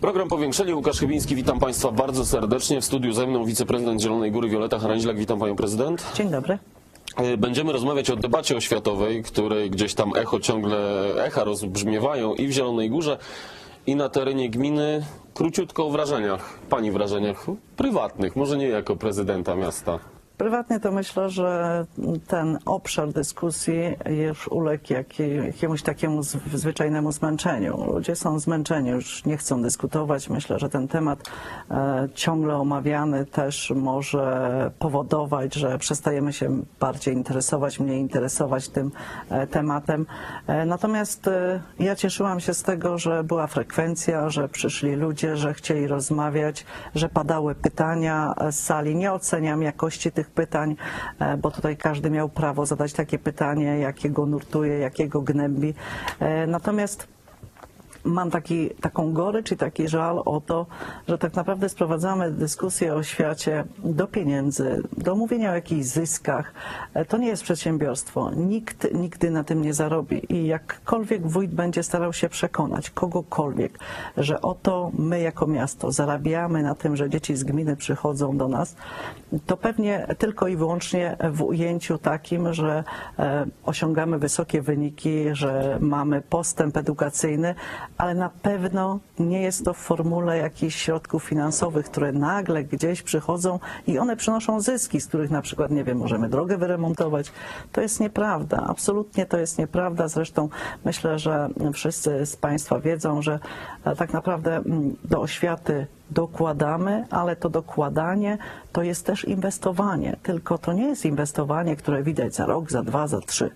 Program Powiększenie, Łukasz Chybiński, witam Państwa bardzo serdecznie. W studiu ze mną wiceprezydent Zielonej Góry Wioleta Haranźlak, witam Panią Prezydent. Dzień dobry. E, Będziemy rozmawiać o debacie oświatowej, której gdzieś tam echo ciągle, echa rozbrzmiewają i w Zielonej Górze, i na terenie gminy. Króciutko o wrażeniach, Pani wrażeniach prywatnych, może nie jako prezydenta miasta. Prywatnie to myślę, że ten obszar dyskusji już uległ jakiemuś takiemu zwyczajnemu zmęczeniu. Ludzie są zmęczeni, już nie chcą dyskutować. Myślę, że ten temat e, ciągle omawiany też może powodować, że przestajemy się bardziej interesować, mniej interesować tym e, tematem. E, natomiast ja cieszyłam się z tego, że była frekwencja, że przyszli ludzie, że chcieli rozmawiać, że padały pytania z sali. Nie oceniam jakości tych pytań, e, bo tutaj każdy miał prawo zadać takie pytanie, jakiego nurtuje, jakiego gnębi. E, Natomiast mam taki, taką gorycz i taki żal o to, że tak naprawdę sprowadzamy dyskusję o świecie do pieniędzy, do mówienia o jakichś zyskach. E, To nie jest przedsiębiorstwo. Nikt nigdy na tym nie zarobi. I jakkolwiek wójt będzie starał się przekonać kogokolwiek, że oto my jako miasto zarabiamy na tym, że dzieci z gminy przychodzą do nas, to pewnie tylko i wyłącznie w ujęciu takim, że e, osiągamy wysokie wyniki, że mamy postęp edukacyjny, ale na pewno nie jest to w formule jakichś środków finansowych, które nagle gdzieś przychodzą i one przynoszą zyski, z których na przykład, nie wiem, możemy drogę wyremontować. To jest nieprawda, absolutnie to jest nieprawda. Zresztą myślę, że wszyscy z Państwa wiedzą, że e, tak naprawdę mm, do oświaty dokładamy, ale to dokładanie to jest też inwestowanie. Tylko to nie jest inwestowanie, które widać za rok, za dwa, za trzy.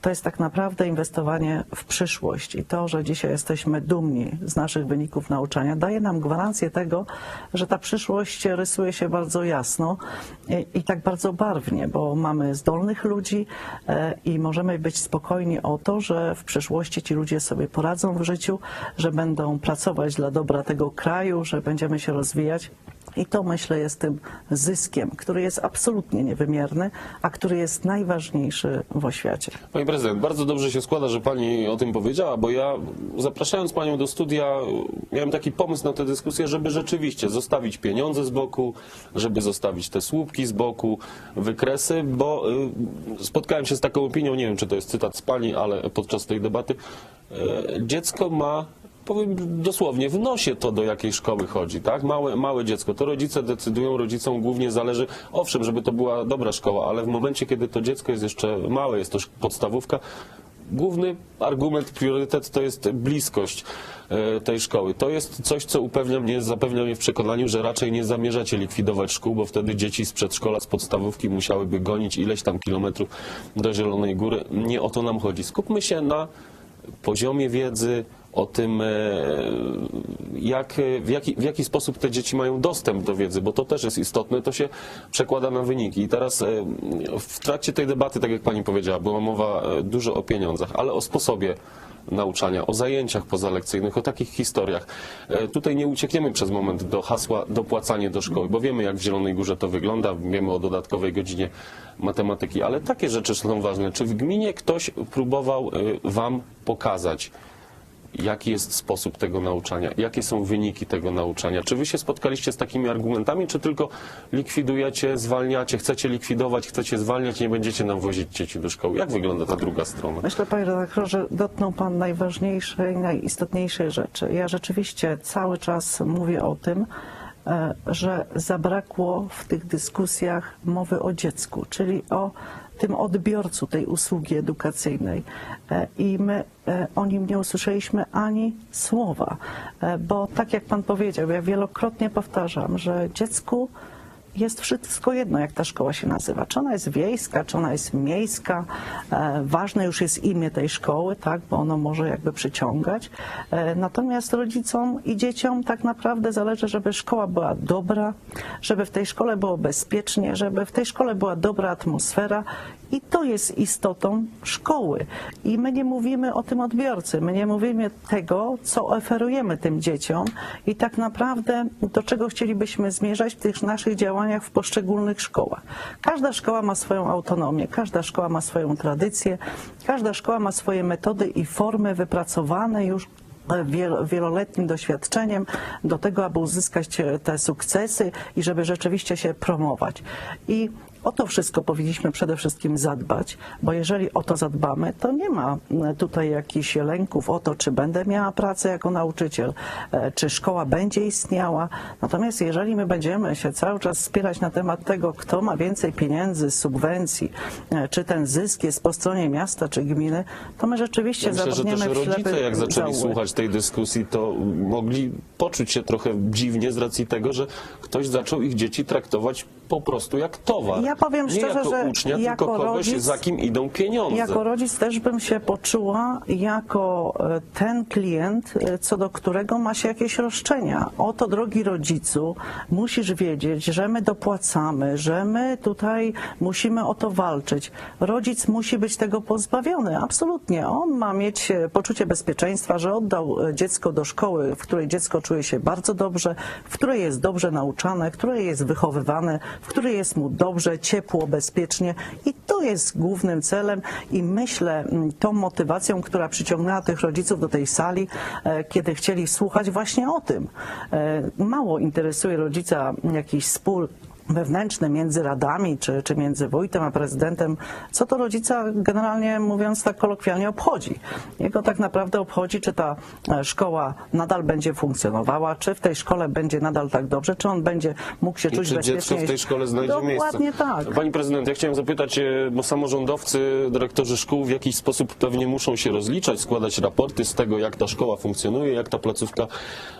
To jest tak naprawdę inwestowanie w przyszłość i to, że dzisiaj jesteśmy dumni z naszych wyników nauczania, daje nam gwarancję tego, że ta przyszłość rysuje się bardzo jasno i, tak bardzo barwnie, bo mamy zdolnych ludzi e, i możemy być spokojni o to, że w przyszłości ci ludzie sobie poradzą w życiu, że będą pracować dla dobra tego kraju, że będziemy się rozwijać. I to myślę jest tym zyskiem, który jest absolutnie niewymierny, a który jest najważniejszy w oświacie. Pani prezydent, bardzo dobrze się składa, że Pani o tym powiedziała, bo ja zapraszając Panią do studia miałem taki pomysł na tę dyskusję, żeby rzeczywiście zostawić pieniądze z boku, żeby zostawić te słupki z boku, wykresy, bo y, spotkałem się z taką opinią, nie wiem czy to jest cytat z Pani, ale podczas tej debaty, y, dziecko ma powiem dosłownie, w nosie to, do jakiej szkoły chodzi, tak? Małe, małe dziecko, to rodzice decydują, rodzicom głównie zależy, owszem, żeby to była dobra szkoła, ale w momencie, kiedy to dziecko jest jeszcze małe, jest to podstawówka, główny argument, priorytet to jest bliskość e, tej szkoły. To jest coś, co upewnia mnie, zapewnia mnie w przekonaniu, że raczej nie zamierzacie likwidować szkół, bo wtedy dzieci z przedszkola, z podstawówki musiałyby gonić ileś tam kilometrów do Zielonej Góry. Nie o to nam chodzi. Skupmy się na poziomie wiedzy, o tym, e, jak, w, jaki, w jaki sposób te dzieci mają dostęp do wiedzy, bo to też jest istotne, to się przekłada na wyniki. I teraz e, w trakcie tej debaty, tak jak pani powiedziała, była mowa e, dużo o pieniądzach, ale o sposobie nauczania, o zajęciach pozalekcyjnych, o takich historiach. E, Tutaj nie uciekniemy przez moment do hasła dopłacanie do szkoły, bo wiemy, jak w Zielonej Górze to wygląda, wiemy o dodatkowej godzinie matematyki, ale takie rzeczy są ważne. Czy w gminie ktoś próbował e, wam pokazać, jaki jest sposób tego nauczania, jakie są wyniki tego nauczania. Czy wy się spotkaliście z takimi argumentami, czy tylko likwidujecie, zwalniacie, chcecie likwidować, chcecie zwalniać, nie będziecie nam wozić dzieci do szkoły? Jak wygląda ta druga strona? Myślę, panie redaktorze, dotknął pan najważniejszej, najistotniejszej rzeczy. Ja rzeczywiście cały czas mówię o tym, że zabrakło w tych dyskusjach mowy o dziecku, czyli o tym odbiorcu tej usługi edukacyjnej. E, I my e, o nim nie usłyszeliśmy ani słowa, E, bo tak jak pan powiedział, ja wielokrotnie powtarzam, że dziecku jest wszystko jedno, jak ta szkoła się nazywa. Czy ona jest wiejska, czy ona jest miejska. E, ważne już jest imię tej szkoły, tak, bo ono może jakby przyciągać. E, natomiast rodzicom i dzieciom tak naprawdę zależy, żeby szkoła była dobra, żeby w tej szkole było bezpiecznie, żeby w tej szkole była dobra atmosfera I to jest istotą szkoły. I my nie mówimy o tym odbiorcy, my nie mówimy tego, co oferujemy tym dzieciom i tak naprawdę do czego chcielibyśmy zmierzać w tych naszych działaniach w poszczególnych szkołach. Każda szkoła ma swoją autonomię, każda szkoła ma swoją tradycję, każda szkoła ma swoje metody i formy wypracowane już wiel- wieloletnim doświadczeniem do tego, aby uzyskać e, te sukcesy i żeby rzeczywiście się promować. I o to wszystko powinniśmy przede wszystkim zadbać, bo jeżeli o to zadbamy, to nie ma e, tutaj jakichś lęków o to, czy będę miała pracę jako nauczyciel, e, czy szkoła będzie istniała. Natomiast jeżeli my będziemy się cały czas spierać na temat tego, kto ma więcej pieniędzy, subwencji, e, czy ten zysk jest po stronie miasta czy gminy, to my rzeczywiście Ja myślę, że też rodzice, jak zaczęli zaułek. słuchać tej dyskusji, to mogli poczuć się trochę dziwnie z racji tego, że ktoś zaczął ich dzieci traktować po prostu jak towar. Ja powiem Nie szczerze, jako że ucznia, jako tylko kogoś, rodzic- za kim idą pieniądze. Jako rodzic też bym się poczuła jako e, ten klient, e, co do którego ma się jakieś roszczenia. Oto, drogi rodzicu, musisz wiedzieć, że my dopłacamy, że my tutaj musimy o to walczyć. Rodzic musi być tego pozbawiony, absolutnie. On ma mieć e, poczucie bezpieczeństwa, że oddał dziecko do szkoły, w której dziecko czuje się bardzo dobrze, w której jest dobrze nauczane, w której jest wychowywane, w której jest mu dobrze, ciepło, bezpiecznie i to jest głównym celem i myślę mm, tą motywacją, która przyciągnęła tych rodziców do tej sali, e, kiedy chcieli słuchać właśnie o tym. E, Mało interesuje rodzica jakiś spór wewnętrzny między radami, czy, czy między wójtem a prezydentem, co to rodzica generalnie mówiąc tak kolokwialnie obchodzi. Jego tak naprawdę obchodzi, czy ta e, szkoła nadal będzie funkcjonowała, czy w tej szkole będzie nadal tak dobrze, czy on będzie mógł się I czuć czy bezpiecznie. dziecko w tej szkole znajdzie miejsce? Dokładnie tak. Pani prezydent, ja chciałem zapytać, e, bo samorządowcy, dyrektorzy szkół w jakiś sposób pewnie muszą się rozliczać, składać raporty z tego, jak ta szkoła funkcjonuje, jak ta placówka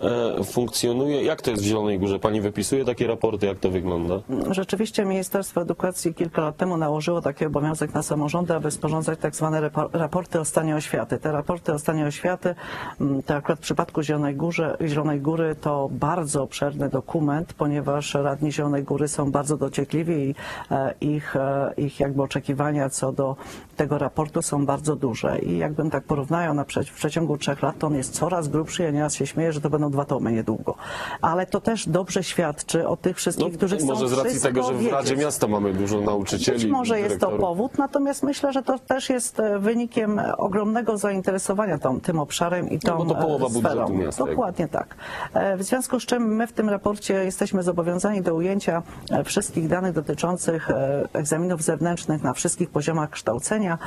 e, funkcjonuje. Jak to jest w Zielonej Górze? Pani wypisuje takie raporty, jak to wygląda? Rzeczywiście Ministerstwo Edukacji kilka lat temu nałożyło taki obowiązek na samorządy, aby sporządzać tak zwane raporty o stanie oświaty. Te raporty o stanie oświaty, mm, to akurat w przypadku Zielonej, Górze, Zielonej Góry to bardzo obszerny dokument, ponieważ radni Zielonej Góry są bardzo dociekliwi i e, ich, e, ich jakby oczekiwania co do tego raportu są bardzo duże. I jakbym tak porównał na w przeciągu trzech lat, to on jest coraz grubszy. Ja nieraz się śmieję, że to będą dwa tomy niedługo. Ale to też dobrze świadczy o tych wszystkich, którzy chcą No, może z racji tego, że w. Radzie Miasta mamy dużo nauczycieli. Być może jest to dyrektorów. powód, natomiast myślę, że to też jest e, wynikiem ogromnego zainteresowania tą, tym obszarem i tą No bo to połowa e, sferą. budżetu miasta. Dokładnie tak. E, W związku z czym my w tym raporcie jesteśmy zobowiązani do ujęcia wszystkich danych dotyczących egzaminów zewnętrznych na wszystkich poziomach kształcenia,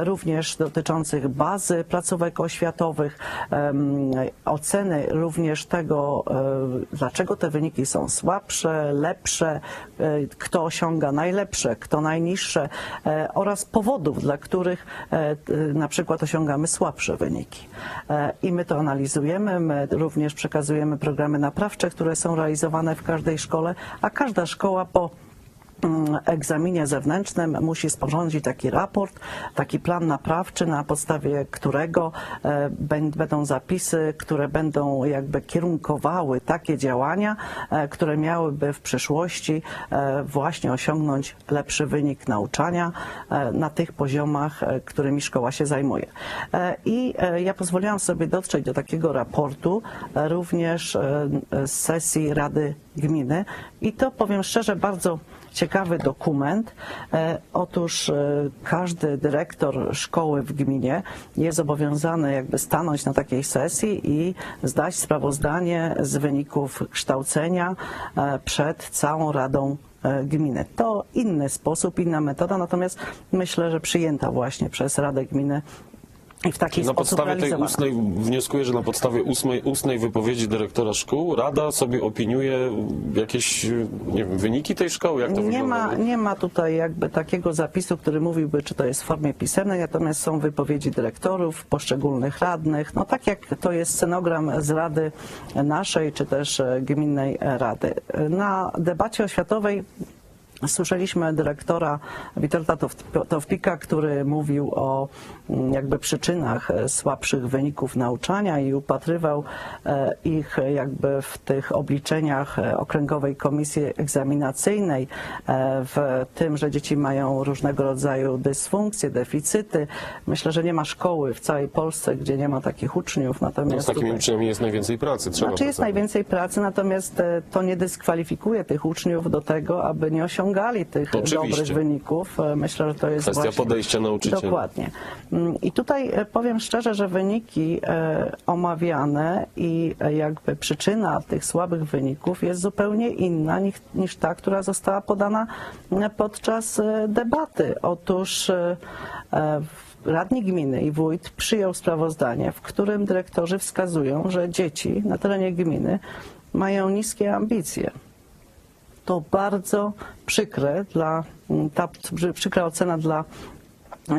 również dotyczących bazy placówek oświatowych, oceny również tego, dlaczego te wyniki są słabsze, lepsze, e, kto osiąga najlepsze, kto najniższe e, oraz powodów, dla których e, na przykład osiągamy słabsze wyniki. I my to analizujemy, my również przekazujemy programy naprawcze, które są realizowane w każdej szkole, a każda szkoła po egzaminie zewnętrznym musi sporządzić taki raport, taki plan naprawczy, na podstawie którego e, bę- będą zapisy, które będą jakby kierunkowały takie działania, e, które miałyby w przyszłości e, właśnie osiągnąć lepszy wynik nauczania na tych poziomach, którymi szkoła się zajmuje. I ja pozwoliłam sobie dotrzeć do takiego raportu również z sesji Rady Gminy i to powiem szczerze bardzo ciekawy dokument. E, Otóż e, każdy dyrektor szkoły w gminie jest zobowiązany jakby stanąć na takiej sesji i zdać sprawozdanie z wyników kształcenia e, przed całą Radą Gminy. To inny sposób, inna metoda, natomiast myślę, że przyjęta właśnie przez Radę Gminy i w taki Na podstawie tej ustnej, wnioskuję, że na podstawie ustnej, ustnej wypowiedzi dyrektora szkół Rada sobie opiniuje jakieś nie wiem, wyniki tej szkoły, jak to Nie wygląda? ma, nie ma tutaj jakby takiego zapisu, który mówiłby, czy to jest w formie pisemnej, natomiast są wypowiedzi dyrektorów, poszczególnych radnych, no tak jak to jest scenogram z Rady naszej, czy też e, Gminnej Rady. Na debacie oświatowej Słyszeliśmy dyrektora Witolda Tow- Towpika, który mówił o mm, jakby przyczynach e, słabszych wyników nauczania i upatrywał e, ich jakby w tych obliczeniach e, Okręgowej Komisji Egzaminacyjnej, w tym, że dzieci mają różnego rodzaju dysfunkcje, deficyty. Myślę, że nie ma szkoły w całej Polsce, gdzie nie ma takich uczniów. No, Natomiast z takimi tutaj- uczniami jest najwięcej pracy. Trzeba znaczy jest pracować. najwięcej pracy, natomiast to nie dyskwalifikuje tych uczniów do tego, aby nie osiągali tych Oczywiście. dobrych wyników. E, Myślę, że to jest Kwestia właśnie... podejścia nauczyciela. Dokładnie. Mm, I tutaj e, powiem szczerze, że wyniki e, omawiane i jakby przyczyna tych słabych wyników jest zupełnie inna niż, niż ta, która została podana podczas debaty. Otóż Radni gminy i wójt przyjął sprawozdanie, w którym dyrektorzy wskazują, że dzieci na terenie gminy mają niskie ambicje. To bardzo przykre dla, ta przy- przykra ocena dla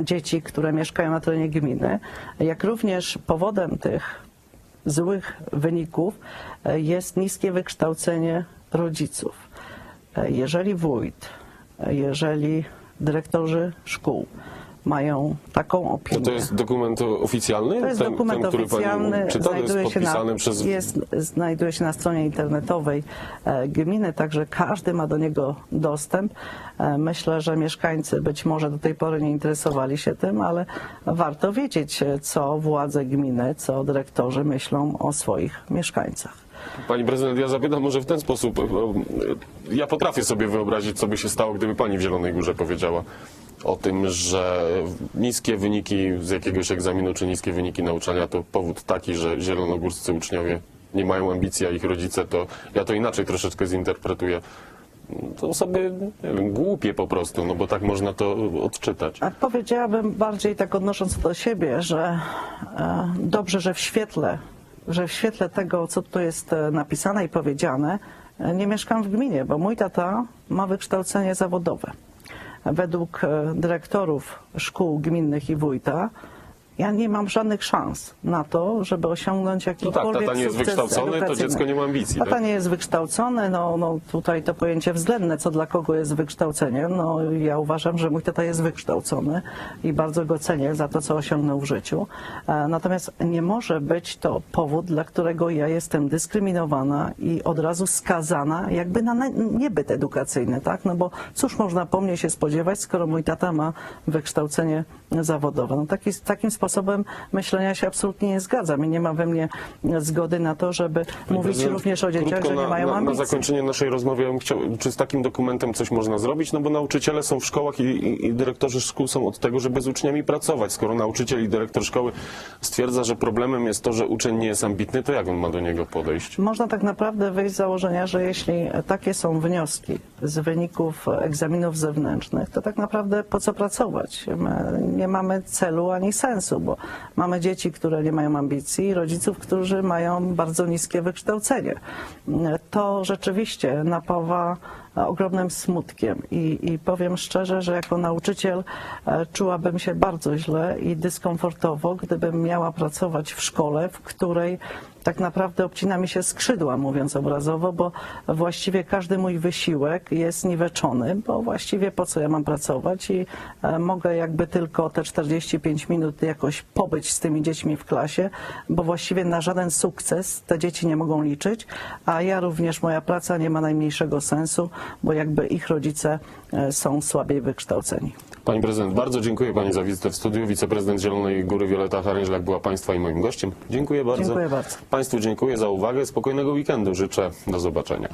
dzieci, które mieszkają na terenie gminy, jak również powodem tych złych wyników e, jest niskie wykształcenie rodziców. E, Jeżeli wójt, e, jeżeli dyrektorzy szkół mają taką opinię, To, jest dokument oficjalny? to jest ten, dokument ten, który oficjalny, czyta, to jest znajduje się, na, przez... jest, znajduje się na stronie internetowej e, gminy, także każdy ma do niego dostęp. E, Myślę, że mieszkańcy być może do tej pory nie interesowali się tym, ale warto wiedzieć, e, co władze gminy, co dyrektorzy myślą o swoich mieszkańcach. Pani prezydent, ja zapytam może w ten sposób. Ja potrafię sobie wyobrazić, co by się stało, gdyby pani w Zielonej Górze powiedziała o tym, że niskie wyniki z jakiegoś egzaminu czy niskie wyniki nauczania to powód taki, że zielonogórscy uczniowie nie mają ambicji, a ich rodzice to, ja to inaczej troszeczkę zinterpretuję. To osoby wiem, głupie po prostu, no bo tak można to odczytać. A powiedziałabym bardziej tak odnosząc do siebie, że e, dobrze, że w świetle, że w świetle tego, co tu jest e, napisane i powiedziane, e, nie mieszkam w gminie, bo mój tata ma wykształcenie zawodowe. Według e, dyrektorów szkół gminnych i wójta, ja nie mam żadnych szans na to, żeby osiągnąć No jakikolwiek tak, tata nie jest wykształcony, to dziecko nie ma ambicji. Tata tak? nie jest wykształcony, no, no tutaj to pojęcie względne, co dla kogo jest wykształceniem. No ja uważam, że mój tata jest wykształcony i bardzo go cenię za to, co osiągnął w życiu. E, Natomiast nie może być to powód, dla którego ja jestem dyskryminowana i od razu skazana jakby na na niebyt edukacyjny, tak? No bo cóż można po mnie się spodziewać, skoro mój tata ma wykształcenie zawodowe. No taki, takim sposobem myślenia się absolutnie nie zgadzam i nie ma we mnie zgody na to, żeby mówić Prezydent, również o dzieciach, że nie na, mają na, na ambicji. zakończenie naszej rozmowy, ja bym chciał, czy z takim dokumentem coś można zrobić? No bo nauczyciele są w szkołach i, i, i dyrektorzy szkół są od tego, żeby z uczniami pracować. Skoro nauczyciel i dyrektor szkoły stwierdza, że problemem jest to, że uczeń nie jest ambitny, to jak on ma do niego podejść? Można tak naprawdę wyjść z założenia, że jeśli takie są wnioski z wyników egzaminów zewnętrznych, to tak naprawdę po co pracować? My nie mamy celu ani sensu, bo mamy dzieci, które nie mają ambicji rodziców, którzy mają bardzo niskie wykształcenie. To rzeczywiście napawa ogromnym smutkiem. I, i powiem szczerze, że jako nauczyciel e, czułabym się bardzo źle i dyskomfortowo, gdybym miała pracować w szkole, w której tak naprawdę obcina mi się skrzydła, mówiąc obrazowo, bo właściwie każdy mój wysiłek jest niweczony, bo właściwie po co ja mam pracować i e, mogę jakby tylko te 45 minut jakoś pobyć z tymi dziećmi w klasie, bo właściwie na żaden sukces te dzieci nie mogą liczyć, a ja również, moja praca nie ma najmniejszego sensu, bo jakby ich rodzice e, są słabiej wykształceni. Pani prezydent, bardzo dziękuję Pani za wizytę w studiu. Wiceprezydent Zielonej Góry Wioleta Harężlak była Państwa i moim gościem. Dziękuję bardzo. Dziękuję bardzo. Państwu dziękuję za uwagę. Spokojnego weekendu życzę. Do zobaczenia.